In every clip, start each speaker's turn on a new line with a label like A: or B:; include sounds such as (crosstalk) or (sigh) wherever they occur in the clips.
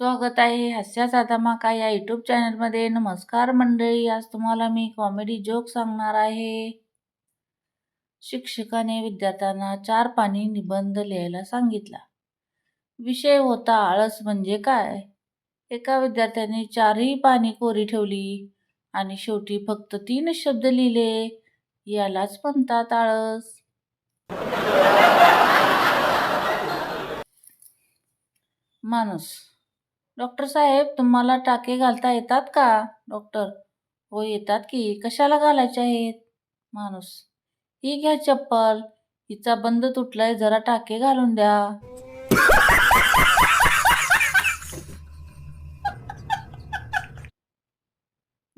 A: स्वागत आहे हास्याचा धमाका या यूट्यूब चॅनलमध्ये नमस्कार मंडळी आज तुम्हाला मी कॉमेडी जोक सांगणार आहे. शिक्षकाने विद्यार्थ्यांना चार पाणी निबंध लिहायला सांगितला. विषय होता आळस म्हणजे काय? एका विद्यार्थ्याने चारही पाणी कोरी ठेवली आणि शेवटी फक्त तीन शब्द लिहिले. यालाच म्हणतात आळस. माणूस. डॉक्टर साहेब तुम्हाला टाके घालता येतात का? डॉक्टर. हो येतात की. कशाला घालायचे आहेत? माणूस. ही घ्या चप्पल. हिचा बंद तुटलाय जरा टाके घालून द्या.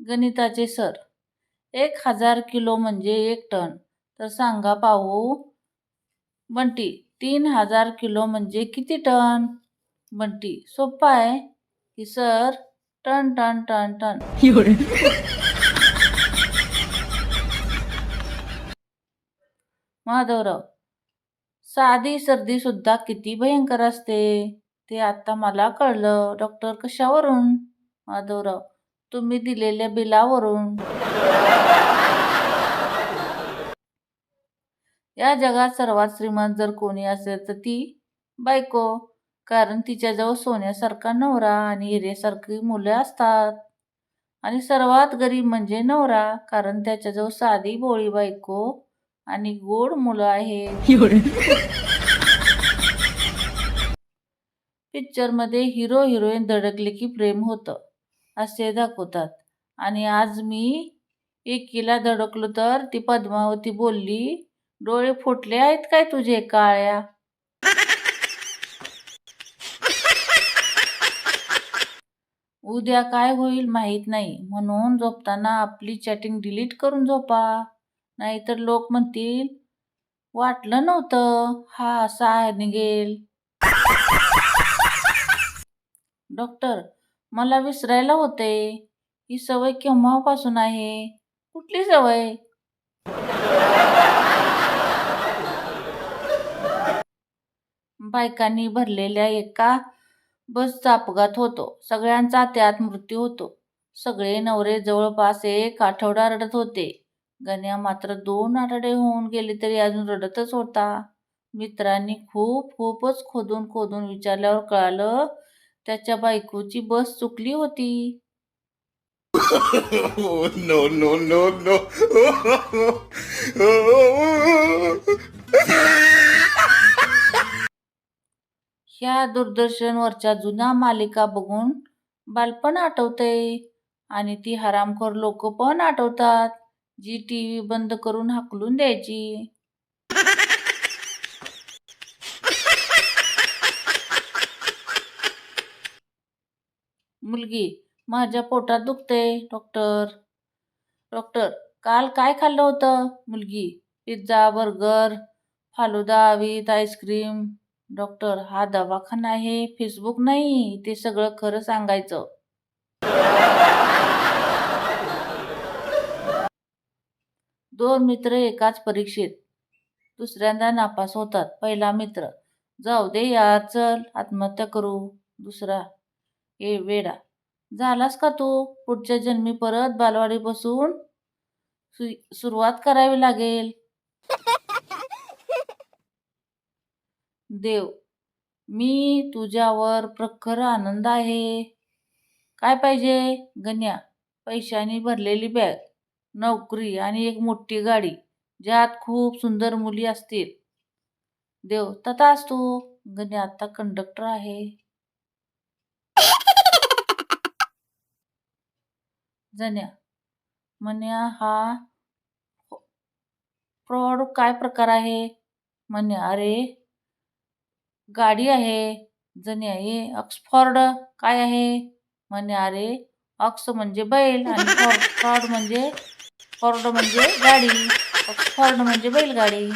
A: गणिताचे सर. एक हजार किलो म्हणजे एक टन. तर सांगा पाहू. बंटी तीन हजार किलो म्हणजे किती टन? बंटी सोपा आहे की सर टन टन टन टन. माधवराव साधी सर्दी सुद्धा किती भयंकर असते ते आता मला कळलं. डॉक्टर कशावरून? माधवराव तुम्ही दिलेल्या बिलावरून. या जगात सर्वात श्रीमंत जर कोणी असेल तर ती बायको. कारण तिच्याजवळ सोन्यासारखा नवरा आणि हिऱ्यासारखी मुलं असतात. आणि सर्वात गरीब म्हणजे नवरा कारण त्याच्याजवळ साधी भोळी बायको आणि गोड मुलं आहेत. पिक्चरमध्ये हिरो हिरोईन धडकले की प्रेम होतं असे दाखवतात. आणि आज मी एकीला धडकलो तर ती पद्मावती बोलली डोळे फुटले आहेत काय तुझे काळ्या? उद्या काय होईल माहीत नाही. म्हणून झोपताना आपली चॅटिंग डिलीट करून झोपा. नाहीतर लोक म्हणतील वाटलं नव्हतं. हा असा निघेल. डॉक्टर मला विसरायला होते. ही सवय केव्हापासून आहे? कुठली सवय? बायकांनी भरलेल्या एका बसचा अपघात होतो. सगळ्यांचा त्यात मृत्यू होतो. सगळे नवरे जवळपास एक आठवडा रडत होते. गण्या मात्र दोन आठवडे होऊन गेले तरी अजून रडतच होता. मित्रांनी खूप खूपच खोदून खोदून विचारल्यावर कळालं त्याच्या बायकोची बस चुकली होती.
B: No no no no no.
A: ह्या दूरदर्शनवरच्या जुन्या मालिका बघून बालपण आठवतंय. आणि ती हरामखोर लोक पण आठवतात जी टी व्ही बंद करून हाकलून द्यायची. मुलगी माझ्या पोटात दुखते डॉक्टर. डॉक्टर काल काय खाल्लं होतं? मुलगी pizza burger falooda with ice cream. Doctor हा दवाखाना आहे फेसबुक नाही ते सगळं खरं सांगायचं. दोन मित्र एकाच परीक्षेत दुसऱ्यांदा नापास होतात. पहिला मित्र जाऊ दे यार चल आत्महत्या करू. दुसरा ए वेडा झालास का तू? पुढच्या जन्मी परत बालवाडीपासून सु- सुरुवात करावी लागेल. देव मी तुझ्यावर प्रखर आनंद आहे. काय पाहिजे? गण्या पैशाने भरलेली बॅग नोकरी आणि एक मोठी गाडी ज्यात खूप सुंदर मुली असतील. देव तथा तू. गण्या आता कंडक्टर आहे. जण्या मन्या हा फ्रॉड काय प्रकार आहे? मन्या अरे गाडी आहे. जणी आहे ऑक्सफॉर्ड काय आहे? म्हणे अरे ऑक्स म्हणजे बैल आणि फॉर्ड म्हणजे फॉर्ड म्हणजे गाडी. ऑक्सफॉर्ड म्हणजे बैलगाडी.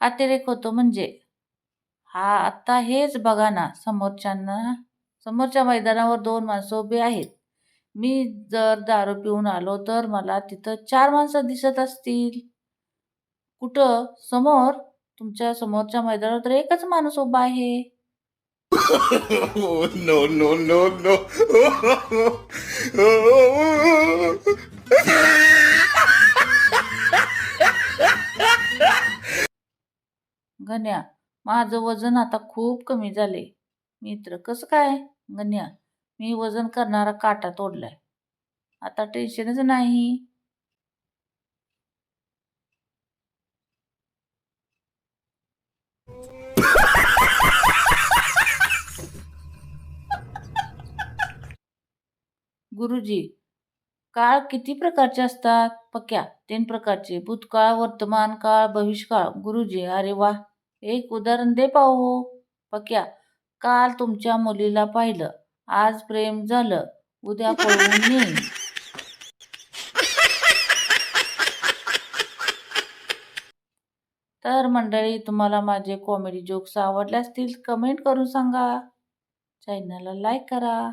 A: अतिरेक होतो म्हणजे हा आता हेच बघा ना समोरच्यांना समोरच्या मैदानावर दोन माणसं उभी आहेत. मी जर दारू पिऊन आलो तर मला तिथं चार माणसं दिसत असतील. कुठं? समोर तुमच्या समोरच्या मैदानावर तर एकच माणूस उभा आहे. (laughs)
B: No, no, no, no.
A: गण्या माझं वजन आता खूप कमी झाले. मित्र कसं काय? गण्या मी वजन करणारा काटा तोडलाय. आता टेन्शनच नाही. गुरुजी. काळ किती प्रकारचे असतात? पक्या तीन प्रकारचे. भूतकाळ वर्तमान काळ भविष्यकाळ. गुरुजी अरे वा एक उदाहरण दे पाहू हो. पक्या काल तुमच्या मुलीला पाहिलं. आज प्रेम झालं. उद्या पळून येईन. तर मंडळी तुम्हाला माझे कॉमेडी जोक्स आवडले असतील कमेंट करून सांगा. चॅनलला लाईक करा.